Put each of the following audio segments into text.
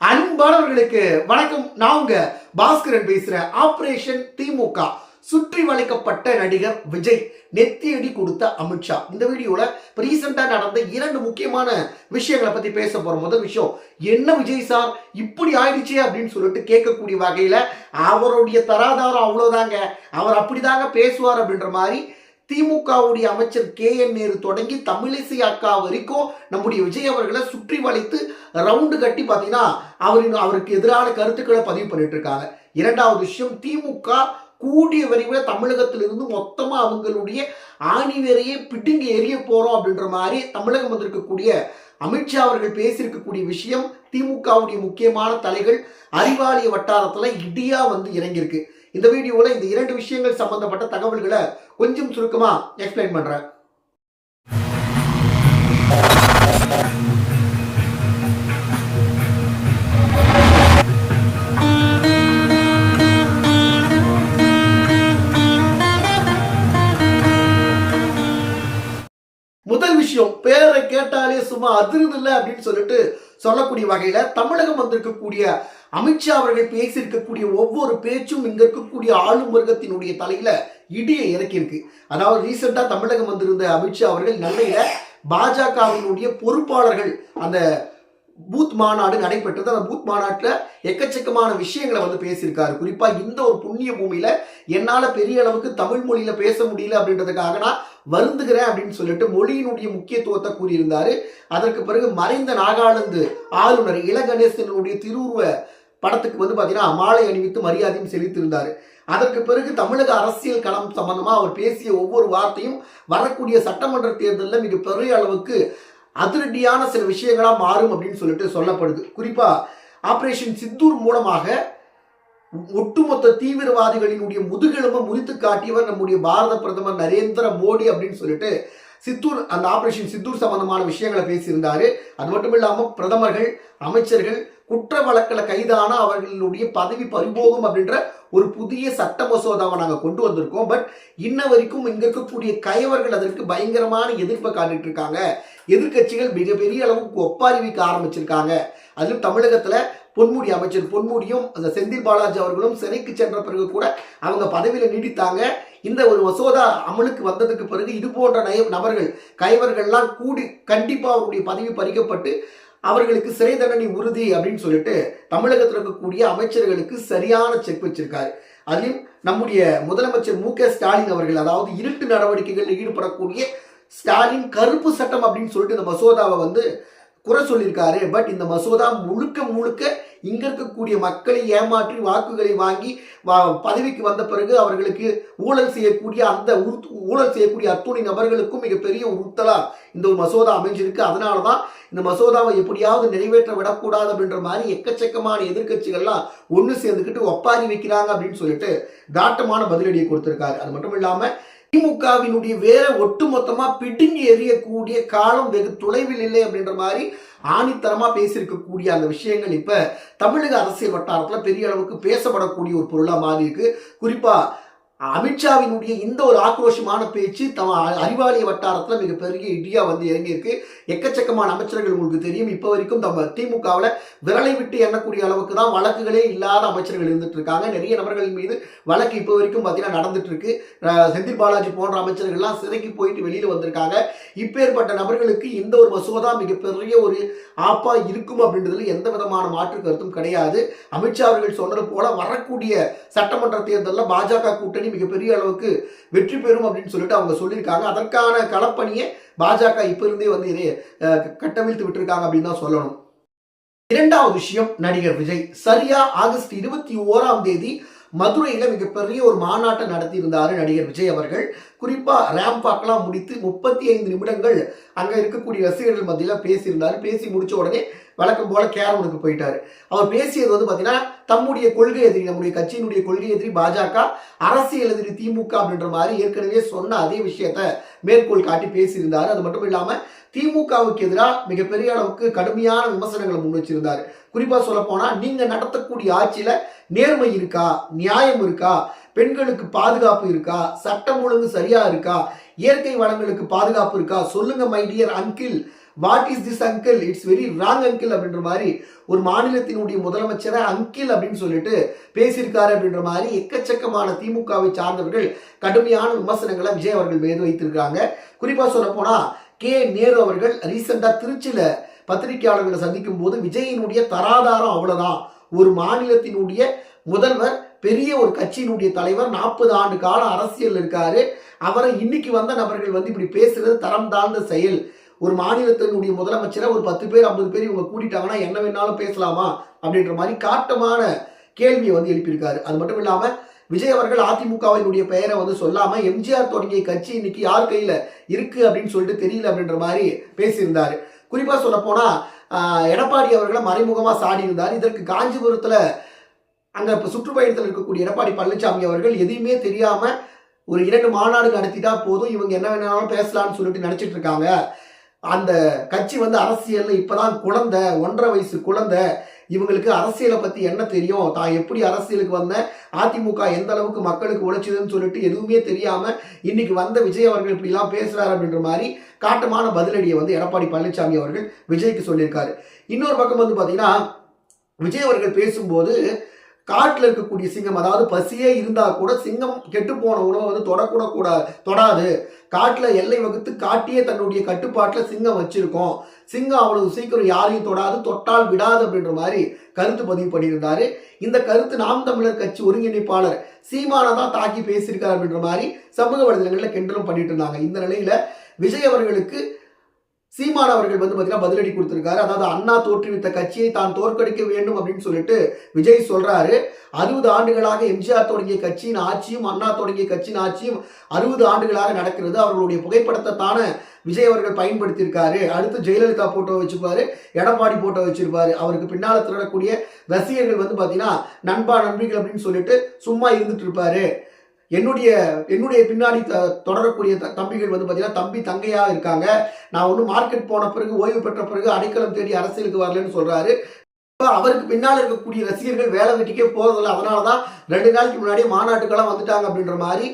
அன்பானவர்களுக்கு வணக்கம். நான் உங்க பாஸ்கரன் பேசுறேன் ஆபரேஷன் திமுக. சுற்றி வளைக்கப்பட்ட நடிகர் விஜய் நெத்தியடி கொடுத்த அமித்ஷா. இந்த வீடியோல ரீசெண்டா நடந்த இரண்டு முக்கியமான விஷயங்களை பத்தி பேச போகிற முதல் விஷயம் என்ன விஜய் சார் இப்படி ஆயிடுச்சே அப்படின்னு சொல்லிட்டு கேட்கக்கூடிய வகையில அவருடைய தராதாரம் அவ்வளவுதாங்க. அவர் அப்படிதாங்க பேசுவார் அப்படின்ற மாதிரி திமுகவுடைய அமைச்சர் கே என் நேரு தொடங்கி தமிழிசை அக்கா வரைக்கும் நம்முடைய விஜய் அவர்களை சுற்றி வளைத்து ரவுண்டு கட்டி பார்த்தீங்கன்னா அவரின் அவருக்கு எதிரான கருத்துக்களை பதிவு பண்ணிட்டு இருக்காங்க இரண்டாவது விஷயம் திமுக கூடிய விரைவில் தமிழகத்திலிருந்து மொத்தமாக அவங்களுடைய ஆணிவேரையே பிடுங்கி எரிய போகிறோம் அப்படின்ற மாதிரி தமிழகம் வந்திருக்கக்கூடிய அமித்ஷா அவர்கள் பேசியிருக்கக்கூடிய விஷயம் திமுகவுடைய முக்கியமான தலைகள் அறிவாலய வட்டாரத்தில் இடியாக வந்து இறங்கியிருக்கு. இந்த வீடியோவில் இந்த இரண்டு விஷயங்கள் சம்பந்தப்பட்ட தகவல்களை கொஞ்சம் சுருக்கமா எக்ஸ்பிளைன் பண்றேன். முதல் விஷயம் பேரை கேட்டாலே சும்மா அதிருது இல்லை அப்படின்னு சொல்லிட்டு சொல்லக்கூடிய வகையில தமிழகம் வந்திருக்கக்கூடிய அமித்ஷா அவர்கள் பேசியிருக்கக்கூடிய ஒவ்வொரு பேச்சும் இங்க இருக்கக்கூடிய ஆளும் வர்க்கத்தினுடைய தலையில இடியை இறக்கியிருக்கு அதாவது ரீசெண்டாக தமிழகம் வந்திருந்த அமித்ஷா அவர்கள் நெல்லையில பாஜகவினுடைய பொறுப்பாளர்கள் அந்த பூத் மாநாடு நடைபெற்றது. அந்த பூத் மாநாட்டில் எக்கச்சக்கமான விஷயங்களை வந்து பேசியிருக்காரு. குறிப்பாக இந்த ஒரு புண்ணிய பூமியில என்னால் பெரிய அளவுக்கு தமிழ் மொழியில பேச முடியல அப்படின்றதுக்காக நான் வருந்துகிறேன் அப்படின்னு சொல்லிட்டு மொழியினுடைய முக்கியத்துவத்தை கூறியிருந்தாரு. அதற்கு பிறகு மறைந்த நாகாலாந்து ஆளுநர் இளகணேசனுடைய திருவுருவ படத்துக்கு வந்து பார்த்தீங்கன்னா மாலை அணிவித்து மரியாதையும் செலுத்தியிருந்தார். அதற்கு பிறகு தமிழக அரசியல் களம் சம்பந்தமாக அவர் பேசிய ஒவ்வொரு வார்த்தையும் வரக்கூடிய சட்டமன்ற தேர்தலில் மிக பெரிய அளவுக்கு அதிரடியான சில விஷயங்களாக மாறும் அப்படின்னு சொல்லிட்டு சொல்லப்படுது. குறிப்பாக ஆப்ரேஷன் சித்தூர் மூலமாக ஒட்டுமொத்த தீவிரவாதிகளினுடைய முதுகெலும்பை முறித்து காட்டியவர் நம்முடைய பாரத பிரதமர் நரேந்திர மோடி அப்படின்னு சொல்லிட்டு சித்தூர் அந்த ஆபரேஷன் சித்தூர் சம்பந்தமான விஷயங்களை பேசியிருந்தாரு. அது மட்டும் இல்லாமல் பிரதமர்கள் அமைச்சர்கள் குற்ற வழக்கில் கைதான அவர்களுடைய பதவி பறிபோகும் அப்படின்ற ஒரு புதிய சட்ட மசோதாவை நாங்கள் கொண்டு வந்திருக்கோம். பட் இன்ன வரைக்கும் இங்கே இருக்கக்கூடிய கயவர்கள் அதற்கு பயங்கரமான எதிர்ப்பை காட்டிட்டு இருக்காங்க. எதிர்க்கட்சிகள் மிகப்பெரிய அளவுக்கு ஒப்பாரிவிக்க ஆரம்பிச்சிருக்காங்க. அதிலும் தமிழகத்தில் பொன்முடி அமைச்சர் பொன்முடியும் அந்த செந்தில் பாலாஜி அவர்களும் சிறைக்கு சென்ற பிறகு கூட அவங்க பதவியில் நீடித்தாங்க. இந்த ஒரு மசோதா அமலுக்கு வந்ததுக்கு பிறகு இது போன்ற நபர்கள் கைவர்கள்லாம் கூடி கண்டிப்பாக அவருடைய பதவி பறிக்கப்பட்டு அவர்களுக்கு சிறை தண்டனை உறுதி அப்படின்னு சொல்லிட்டு தமிழகத்தில் இருக்கக்கூடிய அமைச்சர்களுக்கு சரியான செக் வச்சிருக்காரு. அதிலும் நம்முடைய முதலமைச்சர் மு ஸ்டாலின் அவர்கள் அதாவது இருட்டு நடவடிக்கைகளில் ஈடுபடக்கூடிய ஸ்டாலின் கருப்பு சட்டம் அப்படின்னு சொல்லிட்டு இந்த மசோதாவை வந்து குறை சொல்லியிருக்காரு. பட் இந்த மசோதா முழுக்க முழுக்க இங்க இருக்கக்கூடிய மக்களை ஏமாற்றி வாக்குகளை வாங்கி பதவிக்கு வந்த பிறகு அவர்களுக்கு ஊழல் செய்யக்கூடிய அந்த ஊழல் செய்யக்கூடிய அத்துணை நபர்களுக்கும் மிகப்பெரிய உறுத்தலா இந்த ஒரு மசோதா அமைஞ்சிருக்கு. அதனால தான் இந்த மசோதாவை எப்படியாவது நிறைவேற்ற விடக்கூடாது அப்படின்ற மாதிரி எக்கச்சக்கமான எதிர்க்கட்சிகள்லாம் ஒன்று சேர்ந்துக்கிட்டு ஒப்பாரி வைக்கிறாங்க அப்படின்னு சொல்லிட்டு தாட்டமான பதிலடியை கொடுத்திருக்காரு. அது மட்டும் இல்லாம திமுகவினுடைய வேற ஒட்டுமொத்தமா பிடுங்கி எறியக்கூடிய காலம் வெகு தொலைவில் இல்லை அப்படின்ற மாதிரி ஆணித்தரமா பேசியிருக்கக்கூடிய அந்த விஷயங்கள் இப்ப தமிழக அரசியல் வட்டாரத்துல பெரிய அளவுக்கு பேசப்படக்கூடிய ஒரு பொருளா மாறி இருக்கு. குறிப்பா அமித்ஷாவினுடைய இந்த ஒரு ஆக்ரோஷமான பேச்சு தம் அறிவாலய வட்டாரத்தில் மிகப்பெரிய இடியா வந்து இறங்கியிருக்கு. எக்கச்சக்கமான அமைச்சர்கள் உங்களுக்கு தெரியும். இப்போ வரைக்கும் நம்ம திமுகவில் விரலை விட்டு எண்ணக்கூடிய அளவுக்கு தான் வழக்குகளே இல்லாத அமைச்சர்கள் இருந்துட்டு இருக்காங்க நிறைய நபர்கள் மீது வழக்கு இப்போ வரைக்கும் பார்த்தீங்கன்னா நடந்துட்டு இருக்கு செந்தில் பாலாஜி போன்ற அமைச்சர்கள்லாம் சிறைக்கு போயிட்டு வெளியில் வந்திருக்காங்க. இப்பேற்பட்ட நபர்களுக்கு இந்த ஒரு மசோதா மிகப்பெரிய ஒரு ஆப்பா இருக்கும் அப்படின்றதுல எந்த விதமான மாற்று கருத்தும் கிடையாது. அமித்ஷா அவர்கள் சொன்னது போல வரக்கூடிய சட்டமன்ற தேர்தலில் பாஜக கூட்டணி மிகப்பெரிய அளவுக்கு வெற்றி பெறும் அப்படின்னு சொல்லிட்டு அவங்க சொல்லியிருக்காங்க. அதற்கான களப்பணியை பாஜக இப்ப இருந்தே வந்து இதை கட்டவிழ்த்து விட்டுருக்காங்க அப்படின்னு தான் சொல்லணும். இரண்டாவது விஷயம் நடிகர் விஜய். சரியா ஆகஸ்ட் இருபத்தி ஓராம் தேதி மதுரையில் மிகப்பெரிய ஒரு மாநாட்டை நடத்தியிருந்தார் நடிகர் விஜய் அவர்கள். குறிப்பாக ரேம் வாக்லாம் முடித்து முப்பத்தி ஐந்து நிமிடங்கள் அங்கே இருக்கக்கூடிய ரசிகர்கள் மத்தியில் பேசியிருந்தார். பேசி முடித்த உடனே வழக்கம் போல கேரவனுக்கு போயிட்டாரு. அவர் பேசியது வந்து பார்த்தீங்கன்னா தம்முடைய கொள்கை எதிரி நம்முடைய கட்சியினுடைய கொள்கை எதிரி பாஜக அரசியல் எதிரி திமுக அப்படின்ற மாதிரி ஏற்கனவே சொன்ன அதே விஷயத்த மேற்கோள் காட்டி பேசியிருந்தார். அது மட்டும் இல்லாமல் திமுகவுக்கு எதிராக மிகப்பெரிய அளவுக்கு கடுமையான விமர்சனங்களை முன் வச்சிருந்தார். குறிப்பாக சொல்ல போனால் நீங்கள் நடத்தக்கூடிய ஆட்சியில் நேர்மை இருக்கா? நியாயம் இருக்கா? பெண்களுக்கு பாதுகாப்பு இருக்கா? சட்டம் ஒழுங்கு சரியா இருக்கா? இயற்கை வளங்களுக்கு பாதுகாப்பு இருக்கா? சொல்லுங்க my dear uncle what is this uncle it's very wrong uncle அப்படின்ற மாதிரி ஒரு மாநிலத்தினுடைய முதலமைச்சரை அங்கிள் அப்படின்னு சொல்லிட்டு பேசியிருக்காரு அப்படின்ற மாதிரி எக்கச்சக்கமான திமுகவை சார்ந்தவர்கள் கடுமையான விமர்சனங்களை விஜய் அவர்கள் மீது வைத்திருக்காங்க குறிப்பாக சொல்ல போனால் கே. நேரு அவர்கள் ரீசெண்டாக திருச்சியில் பத்திரிகையாளர்களை சந்திக்கும் போது விஜயினுடைய தராதாரம் அவ்வளோதான் ஒரு மாநிலத்தினுடைய முதல்வர் பெரிய ஒரு கட்சியினுடைய தலைவர் நாற்பது ஆண்டு கால அரசியல் இருக்காரு. அவரை இன்னைக்கு வந்த நபர்கள் வந்து இப்படி பேசுறது தரம் தாழ்ந்த செயல். ஒரு மாநிலத்தினுடைய முதலமைச்சரை ஒரு பத்து பேர் ஐம்பது பேர் இவங்க கூட்டிட்டாங்கன்னா என்ன வேணாலும் பேசலாமா? அப்படின்ற மாதிரி காட்டமான கேள்வியை வந்து எழுப்பியிருக்காரு. அது மட்டும் இல்லாமல் விஜய் அவர்கள் அதிமுகவினுடைய பெயரை வந்து சொல்லாம எம்ஜிஆர் தொடங்கிய கட்சி இன்னைக்கு யார் கையில இருக்கு அப்படின்னு சொல்லிட்டு தெரியல அப்படின்ற மாதிரி பேசியிருந்தாரு. குறிப்பா சொல்ல போனா எடப்பாடி அவர்களை மறைமுகமா சாடி இருந்தார் இதற்கு காஞ்சிபுரத்துல அங்க இப்ப சுற்றுப்பயணத்தில் இருக்கக்கூடிய எடப்பாடி பழனிசாமி அவர்கள் எதையுமே தெரியாம ஒரு இரண்டு மாநாடு நடத்திட்டா போதும் இவங்க என்ன வேணாலும் பேசலாம்னு சொல்லிட்டு நினைச்சிட்டு இருக்காங்க. அந்த கட்சி வந்து அரசியல்ல இப்பதான் குழந்தை ஒன்றரை வயசு குழந்தை இவங்களுக்கு அரசியலை பத்தி என்ன தெரியும்? தான் எப்படி அரசியலுக்கு வந்தேன் அதிமுக எந்த அளவுக்கு மக்களுக்கு உழைச்சதுன்னு சொல்லிட்டு எதுவுமே தெரியாம இன்னைக்கு வந்த விஜய் அவர்கள் இப்படி எல்லாம் பேசுறாரு அப்படின்ற மாதிரி காட்டமான பதிலடியை வந்து எடப்பாடி பழனிசாமி அவர்கள் விஜய்க்கு சொல்லியிருக்காரு. இன்னொரு பக்கம் வந்து பாத்தீங்கன்னா விஜய் அவர்கள் பேசும்போது காட்டில் இருக்கக்கூடிய சிங்கம் அதாவது பசியே இருந்தால் கூட சிங்கம் கெட்டு போன உணவை வந்து தொடக்கூட கூட தொடாது. காட்டில் எல்லை வகுத்து காட்டியே தன்னுடைய கட்டுப்பாட்டில் சிங்கம் வச்சிருக்கோம். சிங்கம் அவ்வளவு சீக்கிரம் யாரையும் தொடாது தொட்டால் விடாது அப்படின்ற மாதிரி கருத்து பதிவு பண்ணியிருந்தாரு. இந்த கருத்து நாம் தமிழர் கட்சி ஒருங்கிணைப்பாளர் சீமானை தான் தாக்கி பேசியிருக்கார் அப்படின்ற மாதிரி சமூக வலைதளங்களில் கிண்டலும் பண்ணிட்டு இருந்தாங்க. இந்த நிலையில விஜய் அவர்களுக்கு சீமான் அவர்கள் வந்து பார்த்தீங்கன்னா பதிலடி கொடுத்துருக்காரு. அதாவது அண்ணா தோற்றுவித்த கட்சியை தான் தோற்கடிக்க வேண்டும் அப்படின்னு சொல்லிட்டு விஜய் சொல்றாரு. அறுபது ஆண்டுகளாக எம்ஜிஆர் தொடங்கிய கட்சியின் ஆட்சியும் அண்ணா தொடங்கிய கட்சியின் ஆட்சியும் அறுபது ஆண்டுகளாக நடக்கிறது. அவர்களுடைய புகைப்படத்தை தானே விஜய் அவர்கள் பயன்படுத்தியிருக்காரு. அடுத்து ஜெயலலிதா போட்டோ வச்சுப்பாரு எடப்பாடி போட்டோ வச்சிருப்பாரு. அவருக்கு பின்னால திரளக்கூடிய ரசிகர்கள் வந்து பார்த்தீங்கன்னா நண்பா நண்பிகள் அப்படின்னு சொல்லிட்டு சும்மா இருந்துட்டு இருப்பாரு. என்னுடைய என்னுடைய பின்னாடி த- தொடரக்கூடிய த- தம்பிகள் வந்து பார்த்தீங்கன்னா தம்பி தங்கையாக இருக்காங்க. நான் ஒன்றும் மார்க்கெட் போன பிறகு ஓய்வு பெற்ற பிறகு அடைக்கலம் தேடி அரசியலுக்கு வரலன்னு சொல்கிறாரு அவருக்கு பின்னால் இருக்கக்கூடிய ரசிகர்கள் வேலை வெட்டிக்கே போகிறதில்ல அதனால தான் ரெண்டு நாளைக்கு முன்னாடியே மாநாட்டுக்கெல்லாம் வந்துட்டாங்க அப்படின்ற மாதிரி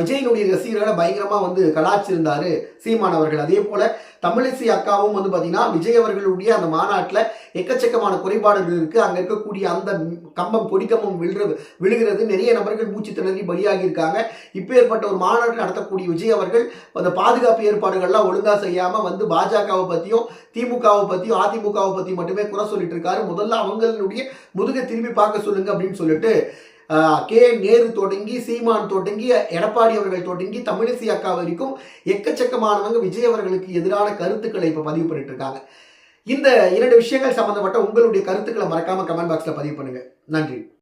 விஜயினுடைய ரசிகர்களை பயங்கரமா வந்து கலாச்சிருந்தாரு சீமான் அவர்கள். அதே போல தமிழிசை அக்காவும் வந்து பாத்தீங்கன்னா விஜய் அவர்களுடைய அந்த மாநாட்டில் எக்கச்சக்கமான குறைபாடுகள் இருக்கு. அங்க இருக்கக்கூடிய அந்த கம்பம் கொடி கம்பம் விழுறது விழுகிறது நிறைய நபர்கள் மூச்சு திணறி பலியாகி இருக்காங்க. இப்பேற்பட்ட ஒரு மாநாடு நடத்தக்கூடிய விஜய் அவர்கள் அந்த பாதுகாப்பு ஏற்பாடுகள்லாம் ஒழுங்கா செய்யாம வந்து பாஜகவை பத்தியும் திமுகவை பத்தியும் அதிமுகவை பத்தியும் மட்டுமே குறை சொல்லிட்டு இருக்காரு. முதல்ல அவங்களுடைய முதுகை திரும்பி பார்க்க சொல்லுங்க அப்படின்னு சொல்லிட்டு கே நேரு தொடங்கி சீமான் தொடங்கி எடப்பாடி அவர்கள் தொடங்கி தமிழிசை அக்கா வரைக்கும் எக்கச்சக்கமானவங்க விஜய் அவர்களுக்கு எதிரான கருத்துக்களை இப்போ பதிவு பண்ணிட்டு இருக்காங்க. இந்த இரண்டு விஷயங்கள் சம்பந்தப்பட்ட உங்களுடைய கருத்துக்களை மறக்காம கமெண்ட் பாக்ஸில் பதிவு பண்ணுங்க. நன்றி.